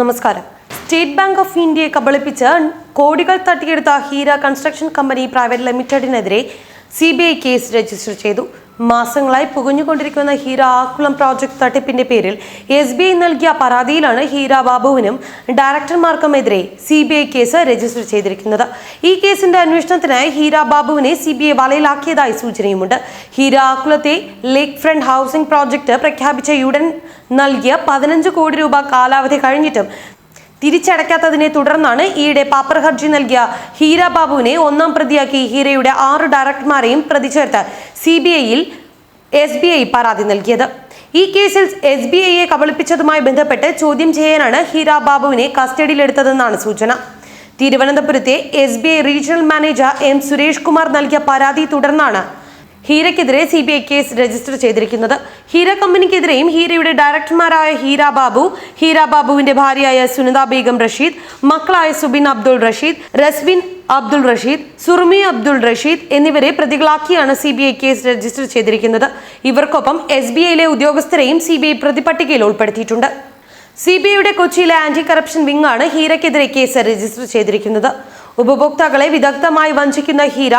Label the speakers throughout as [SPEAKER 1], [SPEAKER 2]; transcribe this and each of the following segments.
[SPEAKER 1] നമസ്കാരം. State bank of ഇന്ത്യയെ കബളിപ്പിച്ച് കോടികൾ തട്ടിയെടുത്ത Heera construction company private ലിമിറ്റഡിനെതിരെ C B I case register ചെയ്തു. മാസങ്ങളായി പുകഞ്ഞുകൊണ്ടിരിക്കുന്ന ഹീര ആക്കുളം പ്രോജക്ട് തട്ടിപ്പിന്റെ പേരിൽ എസ് ബി ഐ നൽകിയ പരാതിയിലാണ് ഹീര ബാബുവിനും ഡയറക്ടർമാർക്കുമെതിരെ C B I case register ചെയ്തിരിക്കുന്നത്. ഈ കേസിന്റെ അന്വേഷണത്തിനായി ഹീര ബാബുവിനെ സി ബി ഐ വലയിലാക്കിയതായി സൂചനയുമുണ്ട്. ഹീര ആക്കുളത്തെ ലേക്ക് ഫ്രണ്ട് ഹൗസിംഗ് പ്രോജക്ട് പ്രഖ്യാപിച്ച ഉടൻ നൽകിയ പതിനഞ്ച് കോടി രൂപ കാലാവധി കഴിഞ്ഞിട്ടും തിരിച്ചടയ്ക്കാത്തതിനെ തുടർന്നാണ് ഈയിടെ പാപ്പർ ഹർജി നൽകിയ ഹീര ബാബുവിനെ ഒന്നാം പ്രതിയാക്കി ഹീരയുടെ ആറ് ഡയറക്ടർമാരെയും പ്രതി ചേർത്ത് സി ബി ഐയിൽ എസ് ബി ഐ പരാതി നൽകിയത്. ഈ കേസിൽ എസ് ബി ഐയെ കബളിപ്പിച്ചതുമായി ബന്ധപ്പെട്ട് ചോദ്യം ചെയ്യാനാണ് ഹീര ബാബുവിനെ കസ്റ്റഡിയിലെടുത്തതെന്നാണ് സൂചന. തിരുവനന്തപുരത്തെ S B I regional manager M Suresh Kumar നൽകിയ പരാതി തുടർന്നാണ് ഹീരയ്ക്കെതിരെ C B I case register ചെയ്തിരിക്കുന്നത് ഹീര കമ്പനിക്കെതിരെയും ഹീരയുടെ ഡയറക്ടർമാരായ ഹീര ബാബു ഹീര ബാബുവിന്റെ ഭാര്യയായ സുനിത ബീഗം റഷീദ് മക്കളായ സുബിൻ അബ്ദുൾ റഷീദ് റസ്ബിൻ അബ്ദുൾ റഷീദ് സുർമി അബ്ദുൾ റഷീദ് എന്നിവരെ പ്രതികളാക്കിയാണ് C B I case register ചെയ്തിരിക്കുന്നത്. ഇവർക്കൊപ്പം എസ് ബി ഐയിലെ ഉദ്യോഗസ്ഥരെയും സി ബി ഐ പ്രതിപട്ടികയിൽ ഉൾപ്പെടുത്തിയിട്ടുണ്ട്. സി ബി ഐയുടെ കൊച്ചിയിലെ ആന്റി കറപ്ഷൻ വിംഗ് ആണ് ഹീരയ്ക്കെതിരെ കേസ് രജിസ്റ്റർ ചെയ്തിരിക്കുന്നത്. ഉപഭോക്താക്കളെ വിദഗ്ധമായി വഞ്ചിക്കുന്ന ഹീര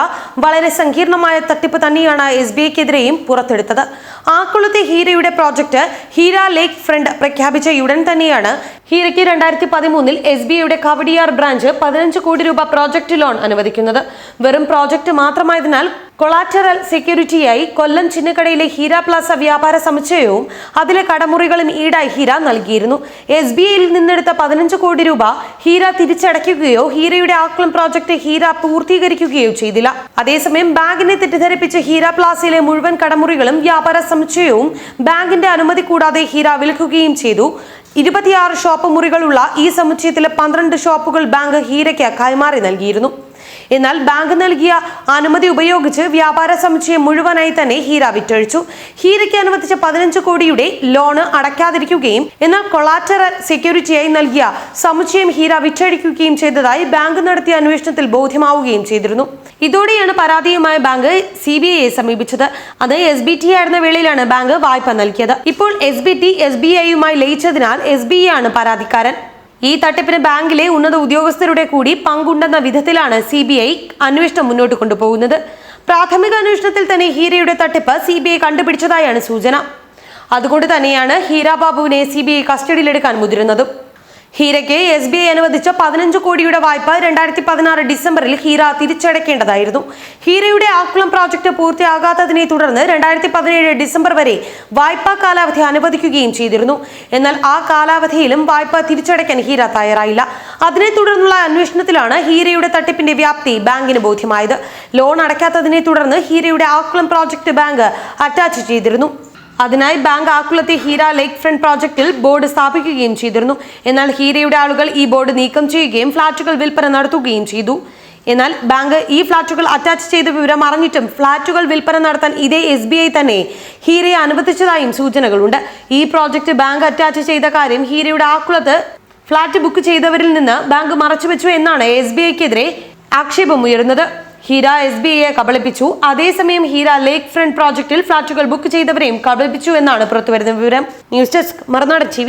[SPEAKER 1] വളരെ സങ്കീർണമായ തട്ടിപ്പ് തന്നെയാണ് എസ് ബി ഐക്കെതിരെയും പുറത്തെടുത്തത്. ആക്കുളത്തെ ഹീരയുടെ പ്രോജക്ട് ഹീര ലേക്ക് ഫ്രണ്ട് പ്രഖ്യാപിച്ച ഉടൻ തന്നെയാണ്. ഹീരയ്ക്ക് രണ്ടായിരത്തി പതിമൂന്നിൽ എസ് ബി ഐയുടെ കവടിയാർ ബ്രാഞ്ച് പതിനഞ്ച് കോടി രൂപ പ്രോജക്റ്റ് ലോൺ അനുവദിക്കുന്നത്. വെറും പ്രോജക്റ്റ് മാത്രമായതിനാൽ കൊളാറ്ററൽ സെക്യൂരിറ്റിയായി കൊല്ലം ചിന്നക്കടയിലെ ഹീര പ്ലാസ വ്യാപാര സമുച്ചയവും അതിലെ കടമുറികളും ഈടായി ഹീര നൽകിയിരുന്നു. എസ് ബി ഐയിൽ നിന്നെടുത്ത പതിനഞ്ച് കോടി രൂപ ഹീര തിരിച്ചടയ്ക്കുകയോ ഹീരയുടെ ആക്ലം പ്രോജക്റ്റ് ഹീര പൂർത്തീകരിക്കുകയോ ചെയ്തില്ല. അതേസമയം ബാങ്കിനെ തെറ്റിദ്ധരിപ്പിച്ച ഹീര പ്ലാസയിലെ മുഴുവൻ കടമുറികളും വ്യാപാര സമുച്ചയവും ബാങ്കിന്റെ അനുമതി കൂടാതെ ഹീര വിൽക്കുകയും ചെയ്തു. ഇരുപത്തിയാറ് ഷോപ്പ് മുറികളുള്ള ഈ സമുച്ചയത്തിലെ പന്ത്രണ്ട് ഷോപ്പുകൾ ബാങ്ക് ഹീരയ്ക്ക് കൈമാറി നൽകിയിരുന്നു. എന്നാൽ ബാങ്ക് നൽകിയ അനുമതി ഉപയോഗിച്ച് വ്യാപാര സമുച്ചയം മുഴുവനായി തന്നെ ഹീര വിറ്റഴിച്ചു. ഹീരയ്ക്ക് അനുവദിച്ച പതിനഞ്ച് കോടിയുടെ ലോണ് അടയ്ക്കാതിരിക്കുകയും എന്നാൽ കൊളാറ്ററൽ സെക്യൂരിറ്റിയായി നൽകിയ സമുച്ചയം ഹീര വിറ്റഴിക്കുകയും ചെയ്തതായി ബാങ്ക് നടത്തിയ അന്വേഷണത്തിൽ ബോധ്യമാവുകയും ചെയ്തിരുന്നു. ഇതോടെയാണ് പരാതിയുമായ ബാങ്ക് സി ബി ഐയെ സമീപിച്ചത്. അത് എസ് ബി ടി ആയിരുന്ന വേളയിലാണ് ബാങ്ക് വായ്പ നൽകിയത്. ഇപ്പോൾ S B T S B ഐയുമായി ലയിച്ചതിനാൽ എസ് ബി ഐ ആണ് പരാതിക്കാരൻ. ഈ തട്ടിപ്പിന് ബാങ്കിലെ ഉന്നത ഉദ്യോഗസ്ഥരുടെ കൂടി പങ്കുണ്ടെന്ന വിധത്തിലാണ് സി ബി ഐ അന്വേഷണം മുന്നോട്ട് കൊണ്ടുപോകുന്നത്. പ്രാഥമിക അന്വേഷണത്തിൽ തന്നെ ഹീരയുടെ തട്ടിപ്പ് സി ബി ഐ കണ്ടുപിടിച്ചതായാണ് സൂചന. അതുകൊണ്ട് തന്നെയാണ് ഹീരാബാബുവിനെ സി ബി ഐ കസ്റ്റഡിയിലെടുക്കാൻ മുതിരുന്നതും ഹീരയ്ക്ക് എസ് ബി ഐ അനുവദിച്ച പതിനഞ്ച് കോടിയുടെ വായ്പ രണ്ടായിരത്തി പതിനാറ് ഡിസംബറിൽ ഹീര തിരിച്ചടയ്ക്കേണ്ടതായിരുന്നു. ഹീരയുടെ ആക്കുളം പ്രോജക്ട് പൂർത്തിയാകാത്തതിനെ തുടർന്ന് രണ്ടായിരത്തി പതിനേഴ് ഡിസംബർ വരെ വായ്പാ കാലാവധി അനുവദിക്കുകയും ചെയ്തിരുന്നു. എന്നാൽ ആ കാലാവധിയിലും വായ്പ തിരിച്ചടയ്ക്കാൻ ഹീര തയ്യാറായില്ല. അതിനെ തുടർന്നുള്ള അന്വേഷണത്തിലാണ് ഹീരയുടെ തട്ടിപ്പിന്റെ വ്യാപ്തി ബാങ്കിന് ബോധ്യമായത്. ലോൺ അടയ്ക്കാത്തതിനെ തുടർന്ന് ഹീരയുടെ ആക്കുളം പ്രോജക്റ്റ് ബാങ്ക് അറ്റാച്ച് ചെയ്തിരുന്നു. അതിനായി ബാങ്ക് ആക്കുളത്തെ ഹീര ലേക്ക് ഫ്രണ്ട് പ്രോജക്റ്റിൽ ബോർഡ് സ്ഥാപിക്കുകയും ചെയ്തിരുന്നു. എന്നാൽ ഹീരയുടെ ആളുകൾ ഈ ബോർഡ് നീക്കം ചെയ്യുകയും ഫ്ളാറ്റുകൾ വിൽപ്പന നടത്തുകയും ചെയ്തു. എന്നാൽ ബാങ്ക് ഈ ഫ്ളാറ്റുകൾ അറ്റാച്ച് ചെയ്ത വിവരം അറിഞ്ഞിട്ടും ഫ്ളാറ്റുകൾ വിൽപ്പന നടത്താൻ ഇതേ എസ് ബി ഐ തന്നെ ഹീരയെ അനുവദിച്ചതായും സൂചനകളുണ്ട്. ഈ പ്രോജക്റ്റ് ബാങ്ക് അറ്റാച്ച് ചെയ്ത കാര്യം ഹീരയുടെ ആക്കുളത്ത് ഫ്ളാറ്റ് ബുക്ക് ചെയ്തവരിൽ നിന്ന് ബാങ്ക് മറച്ചുവെച്ചു എന്നാണ് എസ് ബി ഐക്കെതിരെ ഹീര എസ് ബി ഐയെ കബളിപ്പിച്ചു. അതേസമയം ഹീര ലേക്ക് ഫ്രണ്ട് പ്രോജക്റ്റിൽ ഫ്ളാറ്റുകൾ ബുക്ക് ചെയ്തവരെയും കബളിപ്പിച്ചു എന്നാണ് പുറത്തുവരുന്ന വിവരം. ന്യൂസ് ഡെസ്ക് മറുനാടൻ ടി